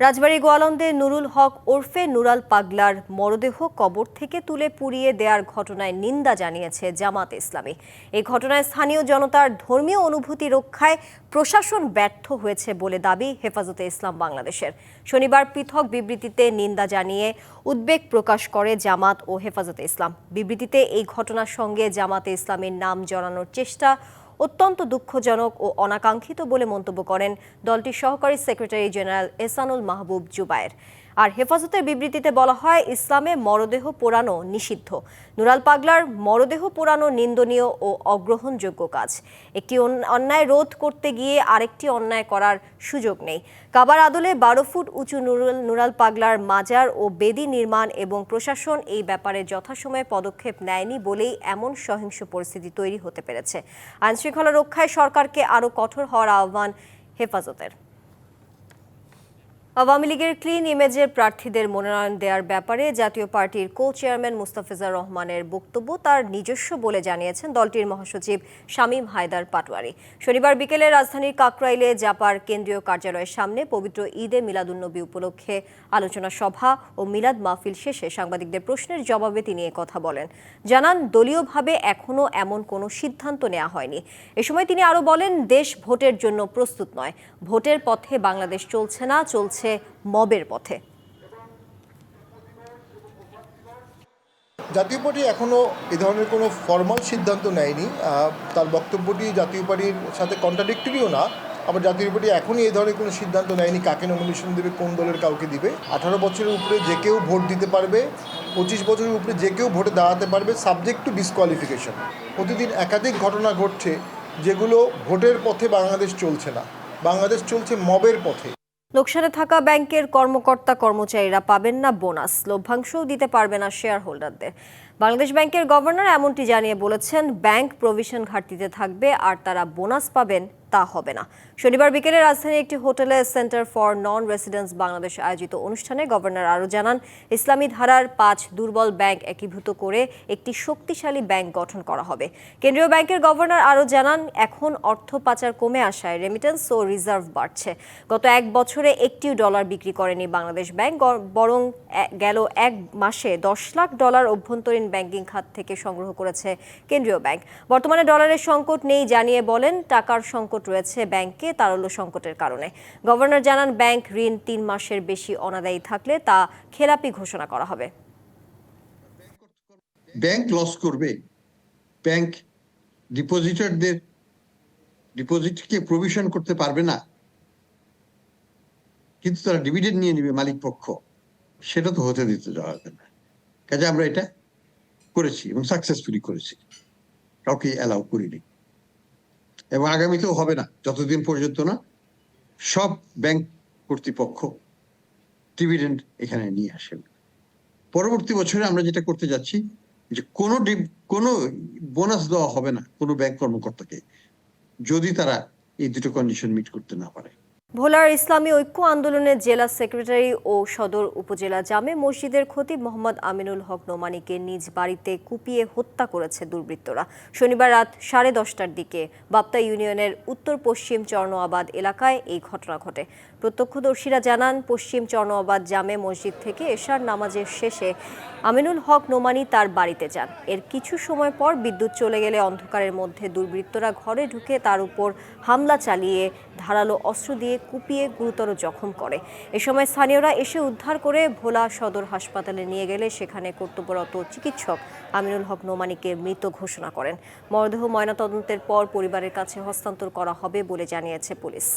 রাজবাড়ী গোয়ালন্দে নুরুল হক ওরফে নুরাল পাগলার মরদেহ কবর থেকে তুলে পুড়িয়ে দেওয়ার ঘটনায় নিন্দা জানিয়েছে জামাত ইসলামী। এই ঘটনায় স্থানীয় জনতার ধর্মীয় অনুভূতি রক্ষায় প্রশাসন ব্যর্থ হয়েছে বলে দাবি হেফাজতে ইসলাম বাংলাদেশের। শনিবার পৃথক বিবৃতিতে নিন্দা জানিয়ে উদ্বেগ প্রকাশ করে জামাত ও হেফাজতে ইসলাম। বিবৃতিতে এই ঘটনার সঙ্গে জামাতে ইসলামের নাম জড়ানোর চেষ্টা অত্যন্ত দুঃখজনক ও অনাকাঙ্ক্ষিত বলে মন্তব্য করেন দলটির সহকারী সেক্রেটারি জেনারেল এসানুল মাহবুব জুবায়ের। আর হেফাজতের বিবৃতিতে বলা হয়, ইসলামে মরদেহ পোড়ানো নিষিদ্ধ। নুরাল পাগলার মরদেহ পোড়ানো নিন্দনীয় ও অগ্রহণযোগ্য কাজ। একটি অন্যায় রোধ করতে গিয়ে আরেকটি অন্যায় করার সুযোগ নেই। কাবার আদলে বারো ফুট উঁচু নুরুল, নুরাল পাগলার মাজার ও বেদি নির্মাণ এবং প্রশাসন এই ব্যাপারে যথাসময়ে পদক্ষেপ নেয়নি বলেই এমন সহিংস পরিস্থিতি তৈরি হতে পেরেছে। আইনশৃঙ্খলা রক্ষায় সরকারকে আরও কঠোর হওয়ার আহ্বান হেফাজতের। আওয়ামী লীগের ক্লিন ইমেজের প্রার্থীদের মনোনয়ন দেওয়ার ব্যাপারে জাতীয় পার্টির কো চেয়ারম্যান মুস্তাফিজার রহমানের বক্তব্য তার নিজস্ব বলে জানিয়েছেন দলটির মহাসচিব শামীম হায়দার পাটওয়ারি শনিবার বিকেলে রাজধানীর কাকরাইলে জাপার কেন্দ্রীয় কার্যালয়ের সামনে পবিত্র ঈদে মিলাদুন্নবী উপলক্ষে আলোচনা সভা ও মিলাদ মাহফিল শেষে সাংবাদিকদের প্রশ্নের জবাবে তিনি কথা বলেন। জানান, দলীয়ভাবে এখনও এমন কোনো সিদ্ধান্ত নেওয়া হয়নি। এ সময় তিনি আরও বলেন, দেশ ভোটের জন্য প্রস্তুত নয়। ভোটের পথে বাংলাদেশ চলছে না, চলছে মবের পথে। জাতীয় পার্টি এখনও এ ধরনের কোনো ফর্মাল সিদ্ধান্ত নেয়নি। তার বক্তব্যটি জাতীয় পার্টির সাথে কন্ট্রাডিক্টরিও না। আবার জাতীয় পার্টি এখনই এ ধরনের কোনো সিদ্ধান্ত নেয়নি, কাকে নমিনেশন দেবে, কোন দলের কাউকে দিবে। আঠারো বছরের উপরে যে কেউ ভোট দিতে পারবে, পঁচিশ বছরের উপরে যে কেউ ভোটে দাঁড়াতে পারবে সাবজেক্ট টু ডিসকোয়ালিফিকেশন প্রতিদিন একাধিক ঘটনা ঘটছে, যেগুলো ভোটের পথে বাংলাদেশ চলছে না। বাংলাদেশ চলছে মবের পথে। লোকসানে থাকা ব্যাংকের কর্মকর্তা কর্মচারীরা পাবেন না বোনাস লভ্যাংশও দিতে পারবে না শেয়ার হোল্ডারদের বাংলাদেশ ব্যাংকের গভর্নর এমনটি জানিয়ে বলেছেন, ব্যাংক প্রভিশন ঘাটতিতে থাকবে আর তারা বোনাস পাবেন তা হবে না। শনিবার বিকেলে রাজধানীর একটি হোটেলে centre for non residence Bangladesh আয়োজিত অনুষ্ঠানে গভর্নর আরও জানান, ইসলামী ধারার পাঁচ দুর্বল ব্যাংক একীভূত করে একটি শক্তিশালী ব্যাংক গঠন করা হবে। কেন্দ্রীয় ব্যাংকের গভর্নর আরও জানান, এখন অর্থ পাচার কমে আসায় রেমিটেন্স ও রিজার্ভ বাড়ছে। গত এক বছরে একটিও ডলার বিক্রি করেনি বাংলাদেশ ব্যাংক বরং গেল এক মাসে দশ লাখ ডলার অভ্যন্তরীণ ব্যাংকিং খাত থেকে সংগ্রহ করেছে কেন্দ্রীয় ব্যাংক। বর্তমানে ডলারের সংকট নেই জানিয়ে বলেন, টাকার সংকট রয়েছে ব্যাংকে তারল্য সংকটের কারণে। গভর্নর জানান, ব্যাংক ঋণ তিন মাসের বেশি অনাদায়ী থাকলে তা খেলাপি ঘোষণা করা হবে। ব্যাংক লস করবে। ব্যাংক ডিপোজিটরদের ডিপোজিটকে প্রভিশন করতে পারবে না। কিন্তু তারা ডিভিডেন্ড নিয়ে নেবে মালিক পক্ষ সেটা তো হতে দিতে যাওয়া যাবে না। কাজে আমরা এটা করেছি এবং সাকসেসফুলি করেছি। কাউকে অ্যালাউ করিনি। এবং আগামীতেও হবে না, যতদিন পর্যন্ত না, সব ব্যাংক কর্তৃপক্ষ ডিভিডেন্ড এখানে নিয়ে আসেন পরবর্তী বছরে আমরা যেটা করতে যাচ্ছি, যে কোনো কোনো বোনাস দেওয়া হবে না কোনো ব্যাংক কর্মকর্তাকে, যদি তারা এই দুটো কন্ডিশন মিট করতে না পারে। ভোলার ইসলামী ঐক্য আন্দোলনের জেলা সেক্রেটারি ও সদর উপজেলা জামে মসজিদের খতিব মোহাম্মদ আমিনুল হক নোমানিকে নিজ বাড়িতে কুপিয়ে হত্যা করেছে দুর্বৃত্তরা। শনিবার রাত সাড়ে দশটার দিকে বাপ্তা ইউনিয়নের উত্তর পশ্চিম চর্ণ আবাদ এলাকায় এই ঘটনা ঘটে। প্রত্যক্ষদর্শীরা জানান, পশ্চিম চর্ণআবাদ জামে মসজিদ থেকে এশার নামাজের শেষে আমিনুল হক নোমানি তার বাড়িতে যান। এর কিছু সময় পর বিদ্যুৎ চলে গেলে অন্ধকারের মধ্যে দুর্বৃত্তরা ঘরে ঢুকে তার উপর হামলা চালিয়ে ধারালো অস্ত্র দিয়ে কুপিয়ে গুরুতর জখম করে। এ সময় স্থানীয়রা এসে উদ্ধার করে ভোলা সদর হাসপাতালে নিয়ে গেলে সেখানে কর্তব্যরত চিকিৎসক আমিনুল হক নোমানিকে মৃত ঘোষণা করেন। মরদেহ ময়নাতদন্তের পর পরিবারের কাছে হস্তান্তর করা হবে বলে জানিয়েছে পুলিশ।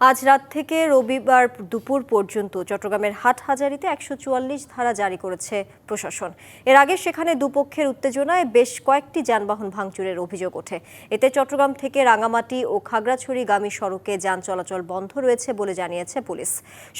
আজ রাত থেকে রবিবার দুপুর পর্যন্ত চট্টগ্রামের হাটহাজারিতে একশো চুয়াল্লিশ ধারা জারি করেছে প্রশাসন। এর আগে সেখানে দুপক্ষের উত্তেজনায় বেশ কয়েকটি যানবাহন ভাঙচুরের অভিযোগ ওঠে। এতে চট্টগ্রাম থেকে রাঙামাটি ও খাগড়াছড়িগামী সড়কে যান চলাচল বন্ধ রয়েছে বলে জানিয়েছে পুলিশ।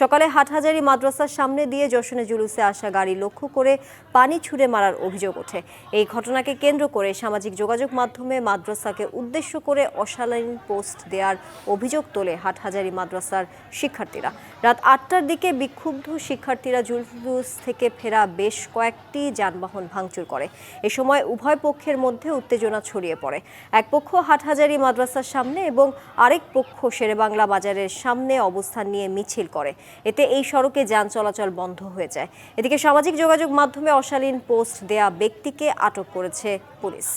সকালে হাটহাজারি মাদ্রাসার সামনে দিয়ে যশনে জুলুসে আসা গাড়ি লক্ষ্য করে পানি ছুড়ে মারার অভিযোগ ওঠে। এই ঘটনাকে কেন্দ্র করে সামাজিক যোগাযোগ মাধ্যমে মাদ্রাসাকে উদ্দেশ্য করে অশালীন পোস্ট দেওয়ার অভিযোগ তোলে হাটহাজারি হাটহাজারী মাদ্রাসার শিক্ষার্থীরা। রাত আটটার দিকে বিক্ষুব্ধ শিক্ষার্থীরা জুলুস থেকে ফেরা বেশ কয়েকটি যানবাহন ভাঙচুর করে। এ সময় উভয় পক্ষের মধ্যে উত্তেজনা ছড়িয়ে পড়ে। এক পক্ষ হাটহাজারী মাদ্রাসার সামনে এবং আরেক পক্ষ শেরেবাংলা বাজারের সামনে অবস্থান নিয়ে মিছিল করে। এতে এই সড়কে যান চলাচল বন্ধ হয়ে যায়। এদিকে সামাজিক যোগাযোগ মাধ্যমে অশালীন পোস্ট দেয়া ব্যক্তিকে আটক করেছে পুলিশ।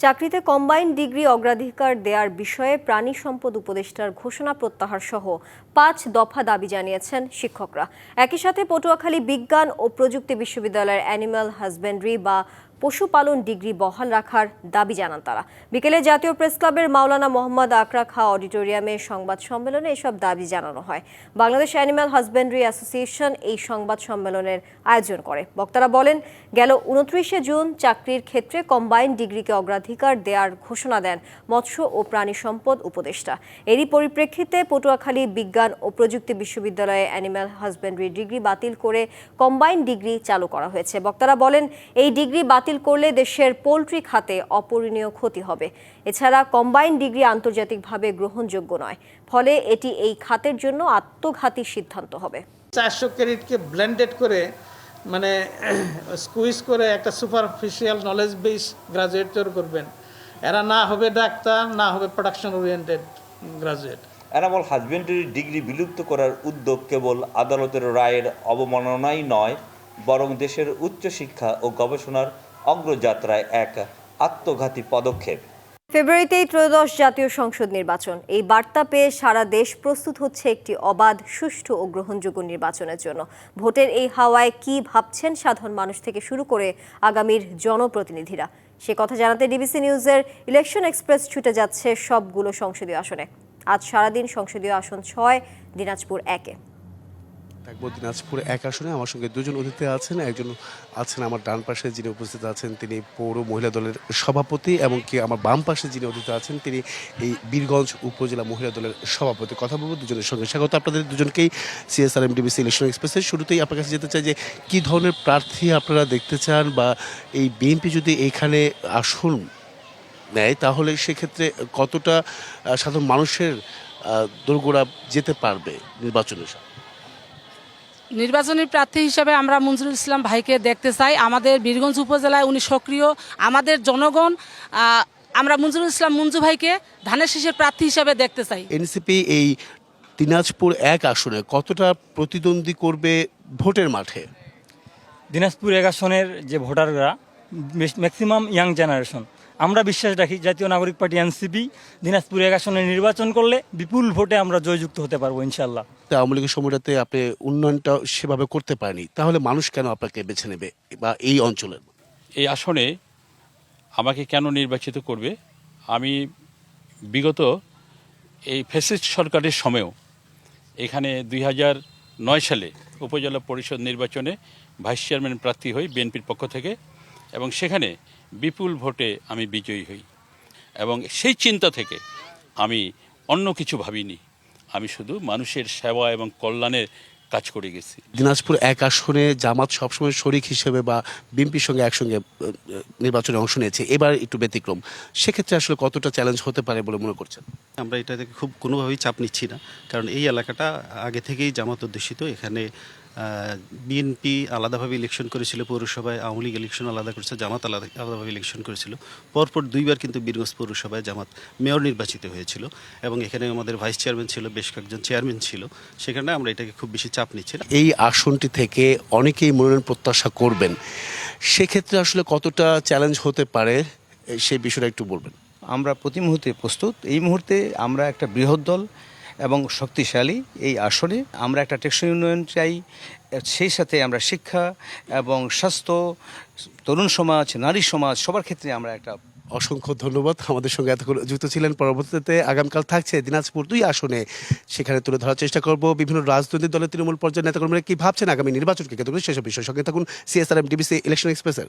চাকরিতে কম্বাইন ডিগ্রি অগ্রাধিকার দেওয়ার বিষয়ে প্রাণী সম্পদ উপদেষ্টার ঘোষণা প্রত্যাহার সহ পাঁচ দফা দাবি জানিয়েছেন শিক্ষকরা। একই সাথে পটুয়াখালী বিজ্ঞান ও প্রযুক্তি বিশ্ববিদ্যালয়ের অ্যানিম্যাল হাজবেন্ডারি বা পশুপালন ডিগ্রি বহাল রাখার দাবি জানান তারা। বিকেলে জাতীয় প্রেস ক্লাবের মাওলানা মোহাম্মদ আকরা খা অডিটোরিয়ামে সংবাদ সম্মেলনে এসব দাবি জানানো হয়। বাংলাদেশ অ্যানিম্যাল হাজবেন্ডারি অ্যাসোসিয়েশন এই সংবাদ সম্মেলনের আয়োজন করে। বক্তারা বলেন, গেল উনত্রিশে জুন চাকরির ক্ষেত্রে কম্বাইন্ড ডিগ্রিকে অগ্রাধিকার দেওয়ার ঘোষণা দেন মৎস্য ও প্রাণী সম্পদ উপদেষ্টা। এরই পরিপ্রেক্ষিতে পটুয়াখালী বিজ্ঞান ও প্রযুক্তি বিশ্ববিদ্যালয়ে অ্যানিম্যাল হাজবেন্ডারি ডিগ্রি বাতিল করে কম্বাইন্ড ডিগ্রি চালু করা হয়েছে। বক্তারা বলেন, এই ডিগ্রি বাতিল করলে দেশের পোলট্রি খাতে অপূরণীয় ক্ষতি হবে। এছাড়া কম্বাইন্ড ডিগ্রি আন্তর্জাতিকভাবে গ্রহণযোগ্য নয়। ফলে এটি এই খাতের জন্য আত্মঘাতী সিদ্ধান্ত হবে। চারশো ক্রেডিটকে ব্লেন্ডেড করে মানে স্কুইজ করে একটা সুপারফিশিয়াল নলেজ বেস গ্রাজুয়েট তৈরি করবেন। এরা না হবে ডাক্তার না হবে production oriented graduate animal husbandry degree বিলুপ্ত করার উদ্যোগ কেবল আদালতের রায়ের অবমাননাই নয় বরং দেশের উচ্চশিক্ষা ও গবেষণার অগ্রযাত্রায় এক আত্মঘাতী পদক্ষেপ। ফেব্রুয়ারিতেই ত্রয়োদশ জাতীয় সংসদ নির্বাচন। এই বার্তা পেয়ে সারা দেশ প্রস্তুত হচ্ছে একটি অবাধ, সুষ্ঠু ও গ্রহণযোগ্য নির্বাচনের জন্য। ভোটের এই হাওয়ায় কি ভাবছেন সাধারণ মানুষ থেকে শুরু করে আগামীর জনপ্রতিনিধিরা? সে কথা জানাতে ডিবিসি নিউজের ইলেকশন এক্সপ্রেস ছুটে যাচ্ছে সবগুলো সংসদীয় আসনে। আজ সারাদিন সংসদীয় আসন ছয়, দিনাজপুর একে। থাকব দিনাজপুর এক আসনে। আমার সঙ্গে দুজন অতিথি আছেন, একজন আছেন আমার ডান পাশে যিনি উপস্থিত আছেন, তিনি পৌর মহিলা দলের সভাপতি এবং কি আমার বাম পাশে যিনি অতিথি আছেন, তিনি এই বীরগঞ্জ উপজেলা মহিলা দলের সভাপতি। কথা বলব দুজনের সঙ্গে। স্বাগত আপনাদের দুজনকেই সিএসআর এমডিবিসি ইলেকশন এক্সপ্রেসের শুরুতেই আপনার কাছে যেতে চাই যে, কি ধরনের প্রার্থী আপনারা দেখতে চান বা এই বিএনপি যদি এখানে আসন নেয়, তাহলে সেক্ষেত্রে কতটা সাধারণ মানুষের দোরগোড়া যেতে পারবে নির্বাচনের সাথে? নির্বাচনী প্রার্থী হিসাবে আমরা মঞ্জুরুল ইসলাম ভাইকে দেখতে চাই। আমাদের বীরগঞ্জ উপজেলায় উনি সক্রিয়। আমাদের জনগণ আমরা মঞ্জুরুল ইসলাম মঞ্জু ভাইকে ধানের শীষের প্রার্থী হিসাবে দেখতে চাই। এনসিপি এই দিনাজপুর এক আসনে কতটা প্রতিদ্বন্দ্বী করবে ভোটের মাঠে? দিনাজপুর এক আসনের যে ভোটাররা ম্যাক্সিমাম ইয়াং জেনারেশন আমরা বিশ্বাস রাখি জাতীয় নাগরিক পার্টি এনসিপি দিনাজপুর এক আসনে নির্বাচন করলে বিপুল ভোটে আমরা জয়যুক্ত হতে পারব ইনশাল্লাহ তা আওয়ামী লীগের সময়টাতে আপনি উন্নয়নটা সেভাবে করতে পারেনি তাহলে মানুষ কেন আপনাকে বেছে নেবে বা এই অঞ্চলের? এই আসনে আমাকে কেন নির্বাচিত করবে? আমি বিগত এই ফেসিস্ট সরকারের সময়ও এখানে দুই হাজার নয় সালে উপজেলা পরিষদ নির্বাচনে ভাইস চেয়ারম্যান প্রার্থী হই বিএনপির পক্ষ থেকে এবং সেখানে বিপুল ভোটে আমি বিজয়ী হই। এবং সেই চিন্তা থেকে আমি অন্য কিছু ভাবিনি। আমি শুধু মানুষের সেবা এবং কল্যাণের কাজ করে গেছি। দিনাজপুর এক আসনে জামাত সবসময় শরিক হিসেবে বা বিএনপির সঙ্গে একসঙ্গে নির্বাচনে অংশ নিয়েছে। এবার একটু ব্যতিক্রম। সেক্ষেত্রে আসলে কতটা চ্যালেঞ্জ হতে পারে বলে মনে করছেন? আমরা এটা থেকে খুব কোনোভাবেই চাপ নিচ্ছি না। কারণ এই এলাকাটা আগে থেকেই জামাত অধ্যুষিত। এখানে বিএনপি আলাদাভাবে ইলেকশন করেছিল পৌরসভায় আওয়ামী লীগ ইলেকশন আলাদা করেছে জামাত আলাদা আলাদাভাবে ইলেকশন করেছিল। পরপর দুইবার কিন্তু বীরগঞ্জ পৌরসভায় জামাত মেয়র নির্বাচিত হয়েছিল এবং এখানে আমাদের ভাইস চেয়ারম্যান ছিল বেশ কয়েকজন চেয়ারম্যান ছিল। সেখানে আমরা এটাকে খুব বেশি চাপ নিচ্ছি এই আসনটি থেকে অনেকেই মনোনয়ন প্রত্যাশা করবেন। সেক্ষেত্রে আসলে কতটা চ্যালেঞ্জ হতে পারে সেই বিষয়টা একটু বলবেন। আমরা প্রতি মুহূর্তে প্রস্তুত। এই মুহূর্তে আমরা একটা বৃহৎ দল এবং শক্তিশালী এই আসনে। আমরা একটা টেকসই উন্নয়ন চাই, সেই সাথে আমরা শিক্ষা এবং স্বাস্থ্য, তরুণ সমাজ, নারী সমাজ, সবার ক্ষেত্রে আমরা একটা অসংখ্য ধন্যবাদ। আমাদের সঙ্গে এতক্ষণ যুক্ত ছিলেন। পরবর্তীতে আগামীকাল থাকছে দিনাজপুর দুই আসনে। সেখানে তুলে ধরার চেষ্টা করব বিভিন্ন রাজনৈতিক দলের, তৃণমূল পর্যায়ের নেতাকর্মীরা। কি ভাবছেন আগামী নির্বাচনকে কেন্দ্র করে? সেসব বিষয় সঙ্গে থাকুন। সিএসআরএম ডিবিসি ইলেকশন এক্সপ্রেসের